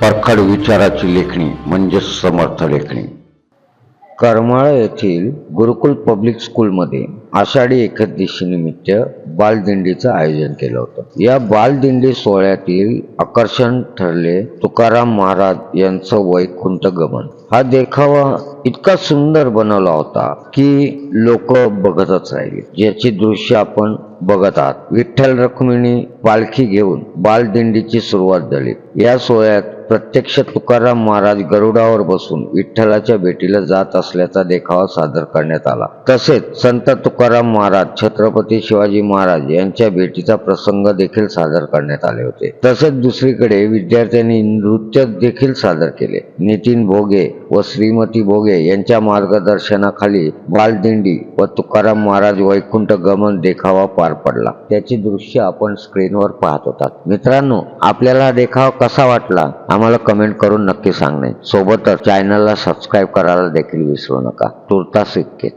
परखड विचाराची लेखणी म्हणजे समर्थ लेखणी. करमाळा येथील गुरुकुल पब्लिक स्कूलमध्ये आषाढी एकादशीनिमित्त बालदिंडीचं आयोजन केलं होतं. या बालदिंडी सोहळ्यातील आकर्षण ठरले तुकाराम महाराज यांचं वैकुंठ गमन. हा देखावा इतका सुंदर बनवला होता की लोक बघतच राहिले. ज्याची दृश्य आपण बघतात. विठ्ठल रखुमिणी पालखी घेऊन बालदिंडीची सुरुवात झाली. या सोहळ्यात प्रत्यक्ष तुकाराम महाराज गरुडावर बसून विठ्ठलाच्या भेटीला जात असल्याचा देखावा सादर करण्यात आला. तसेच संत तुकाराम महाराज छत्रपती शिवाजी महाराज यांच्या भेटीचा प्रसंग देखील सादर करण्यात आले होते. तसेच दुसरीकडे विद्यार्थ्यांनी नृत्य देखील सादर केले. नितीन भोगे व श्रीमती भोगे यांच्या मार्गदर्शनाखाली बालदिंडी व तुकाराम महाराज वैकुंठ गमन देखावा पार पडला. त्याची दृश्य आपण स्क्रीनवर पाहत होतात. मित्रांनो आपल्याला देखाव कसा वाटला? आम्हाला कमेंट करून नक्की सांगणे. सोबतच चॅनलला सबस्क्राईब करायला देखील विसरू नका. तुर्तास इतके.